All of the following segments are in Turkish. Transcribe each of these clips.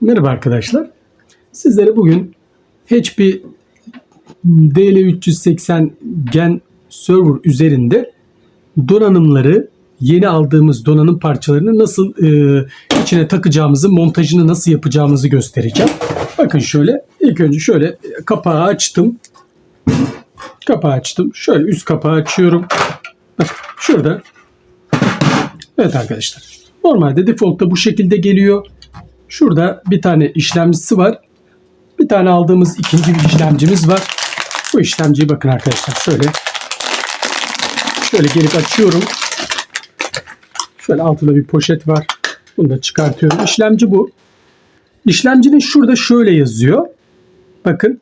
Merhaba arkadaşlar. Sizlere bugün HP DL380 Gen server üzerinde donanımları yeni aldığımız donanım parçalarını nasıl e, içine takacağımızı, montajını nasıl yapacağımızı göstereceğim. Bakın şöyle ilk önce şöyle kapağı açtım. Kapağı açtım. Şöyle üst kapağı açıyorum. Bak şurada. Evet arkadaşlar. Normalde default'ta bu şekilde geliyor. Şurada bir tane işlemcisi var. Bir tane aldığımız ikinci bir işlemcimiz var. Bu işlemciyi bakın arkadaşlar şöyle şöyle gelip açıyorum. Şöyle altında bir poşet var. Bunu da çıkartıyorum. İşlemci bu. İşlemcinin şurada şöyle yazıyor. Bakın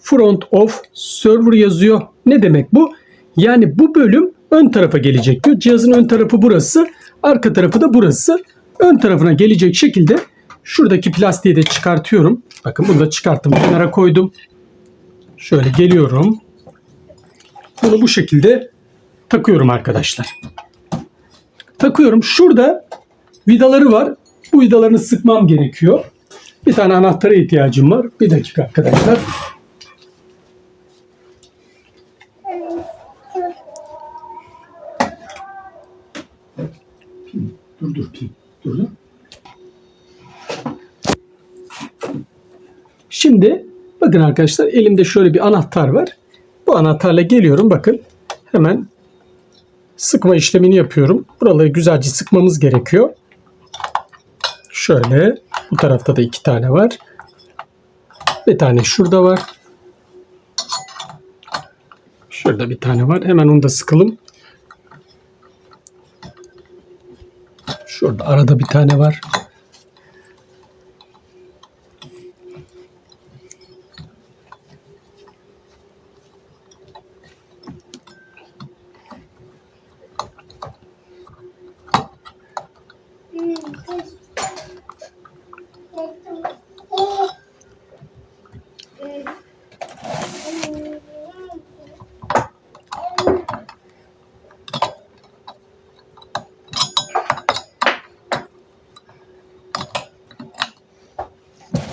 front of server yazıyor. Ne demek bu? Yani bu bölüm ön tarafa gelecek diyor. Cihazın ön tarafı burası. Arka tarafı da burası. Ön tarafına gelecek şekilde şuradaki plastiği de çıkartıyorum. Bakın bunu da çıkarttım. Kenara koydum. Şöyle geliyorum. Bunu bu şekilde takıyorum arkadaşlar. Takıyorum. Şurada vidaları var. Bu vidalarını sıkmam gerekiyor. Bir tane anahtara ihtiyacım var. Bir dakika arkadaşlar. Dur dur pim. Dur dur. Şimdi bakın arkadaşlar elimde şöyle bir anahtar var. Bu anahtarla geliyorum bakın. Hemen sıkma işlemini yapıyorum. Buraları güzelce sıkmamız gerekiyor. Şöyle bu tarafta da iki tane var. Bir tane şurada var. Şurada bir tane var. Hemen onu da sıkalım. Şurada arada bir tane var.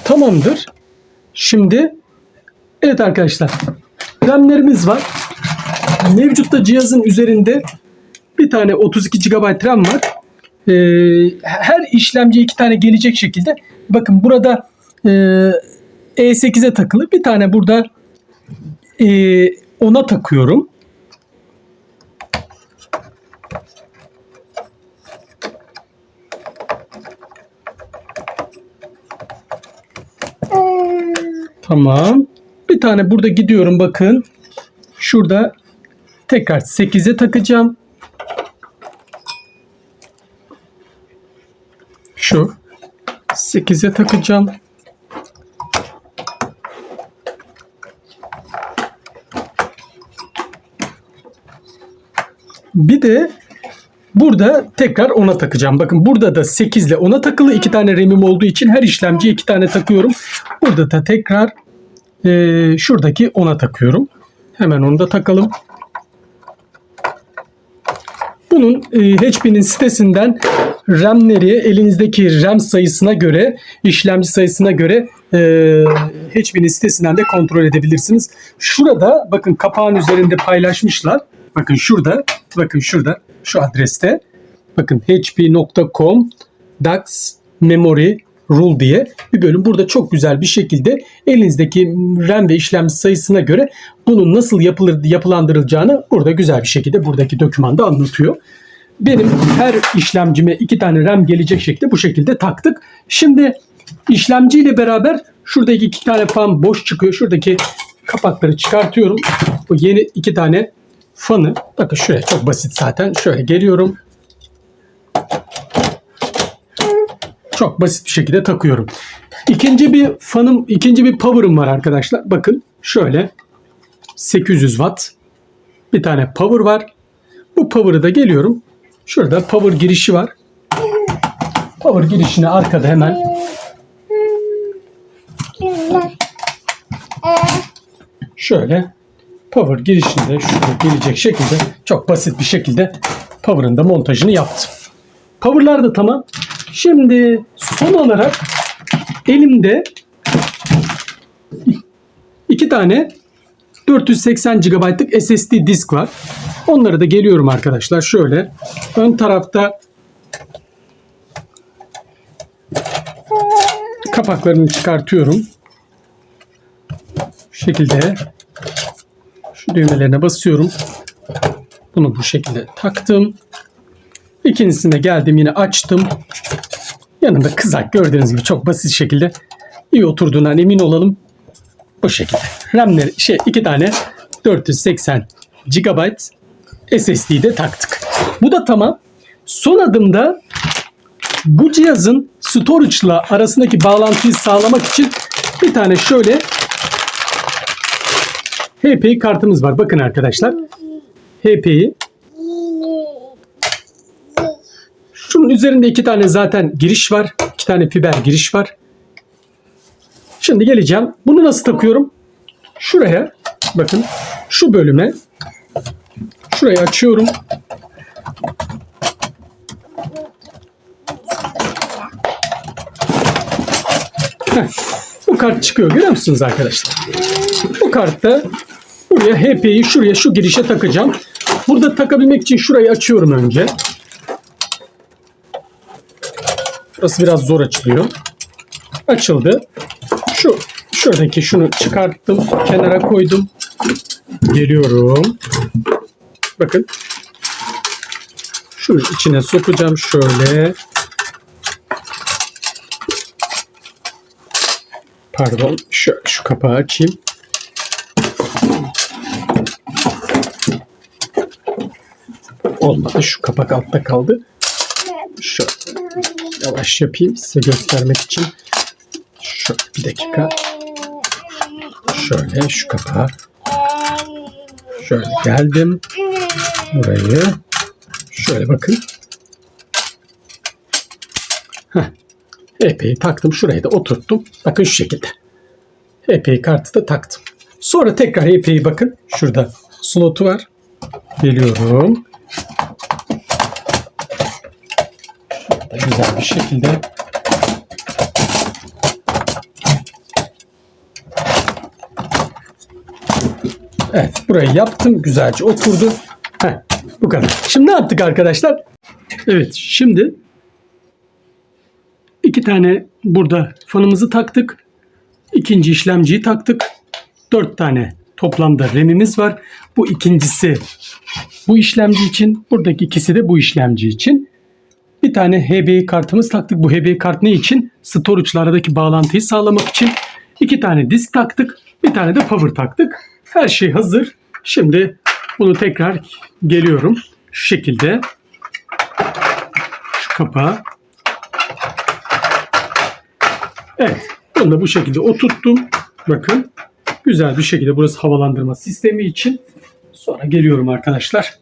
Tamamdır. Şimdi evet arkadaşlar RAM'lerimiz var. Mevcutta cihazın üzerinde bir tane 32 GB RAM var. Ee, her işlemci iki tane gelecek şekilde. Bakın burada e, E8'e takılı. Bir tane burada e, ona takıyorum. Tamam. Bir tane burada gidiyorum bakın. Şurada tekrar 8'e takacağım. Şu 8'e takacağım. Bir de burada tekrar ona takacağım. Bakın burada da 8 ile ona takılı iki tane RAM'im olduğu için her işlemciye iki tane takıyorum. Burada da tekrar e, şuradaki ona takıyorum. Hemen onu da takalım. Bunun e, HP'nin sitesinden RAM'leri elinizdeki RAM sayısına göre, işlemci sayısına göre e, HP'nin sitesinden de kontrol edebilirsiniz. Şurada bakın kapağın üzerinde paylaşmışlar. Bakın şurada, bakın şurada şu adreste. Bakın hp.com dax memory rule diye bir bölüm. Burada çok güzel bir şekilde elinizdeki RAM ve işlemci sayısına göre bunun nasıl yapılır yapılandırılacağını burada güzel bir şekilde buradaki dokümanda anlatıyor. Benim her işlemcime iki tane RAM gelecek şekilde bu şekilde taktık. Şimdi işlemciyle beraber şuradaki iki tane fan boş çıkıyor. Şuradaki kapakları çıkartıyorum. Bu yeni iki tane fanı. Bakın şuraya çok basit zaten. Şöyle geliyorum. Çok basit bir şekilde takıyorum. İkinci bir fanım, ikinci bir power'ım var arkadaşlar. Bakın şöyle 800 watt bir tane power var. Bu power'ı da geliyorum. Şurada power girişi var. Power girişine arkada hemen şöyle power girişinde şurada gelecek şekilde çok basit bir şekilde power'ın da montajını yaptım. Power'lar da tamam. Şimdi son olarak elimde iki tane 480 GB'lık SSD disk var. Onları da geliyorum arkadaşlar. Şöyle ön tarafta kapaklarını çıkartıyorum. Şu şekilde şu düğmelerine basıyorum. Bunu bu şekilde taktım. İkincisini de geldim yine açtım. Yanında kızak gördüğünüz gibi çok basit şekilde iyi oturduğundan emin olalım. Bu şekilde. RAM'leri şey iki tane 480 GB SSD'yi de taktık. Bu da tamam. Son adımda bu cihazın storage'la arasındaki bağlantıyı sağlamak için bir tane şöyle HPI kartımız var. Bakın arkadaşlar. HPI Şunun üzerinde iki tane zaten giriş var. iki tane fiber giriş var. Şimdi geleceğim. Bunu nasıl takıyorum? Şuraya bakın şu bölüme şurayı açıyorum. Heh, bu kart çıkıyor görüyor musunuz arkadaşlar? Bu kartta buraya HP'yi şuraya şu girişe takacağım. Burada takabilmek için şurayı açıyorum önce. Burası biraz zor açılıyor. Açıldı. Şu şuradaki şunu çıkarttım. Kenara koydum. Geliyorum. Bakın. Şunu içine sokacağım şöyle. Pardon. Şöyle şu kapağı açayım. Olmadı. Şu kapak altta kaldı. Şöyle yavaş yapayım size göstermek için. Şöyle bir dakika. Şöyle şu kapağı. Şöyle geldim. Burayı. Şöyle bakın. Heh. Epey taktım. Şuraya da oturttum. Bakın şu şekilde. Epey kartı da taktım. Sonra tekrar epey bakın. Şurada slotu var. Geliyorum. da güzel bir şekilde Evet burayı yaptım. Güzelce oturdu. Heh, bu kadar. Şimdi ne yaptık arkadaşlar? Evet şimdi iki tane burada fanımızı taktık. İkinci işlemciyi taktık. Dört tane toplamda RAM'imiz var. Bu ikincisi bu işlemci için. Buradaki ikisi de bu işlemci için. Bir tane HBI kartımız taktık. Bu HBI kart ne için? Storage'la aradaki bağlantıyı sağlamak için. İki tane disk taktık. Bir tane de power taktık. Her şey hazır. Şimdi bunu tekrar geliyorum. Şu şekilde. Şu kapağı. Evet. Bunu da bu şekilde oturttum. Bakın. Güzel bir şekilde burası havalandırma sistemi için. Sonra geliyorum arkadaşlar.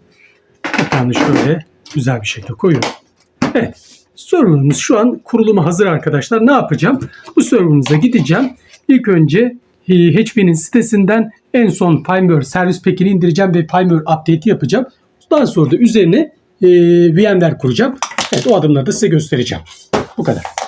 Kapağını şöyle güzel bir şekilde koyuyorum. Evet. Server'ımız şu an kuruluma hazır arkadaşlar. Ne yapacağım? Bu server'ımıza gideceğim. İlk önce e, HP'nin sitesinden en son firmware servis pack'ini indireceğim ve firmware update'i yapacağım. Daha sonra da üzerine e, VMware kuracağım. Evet o adımları da size göstereceğim. Bu kadar.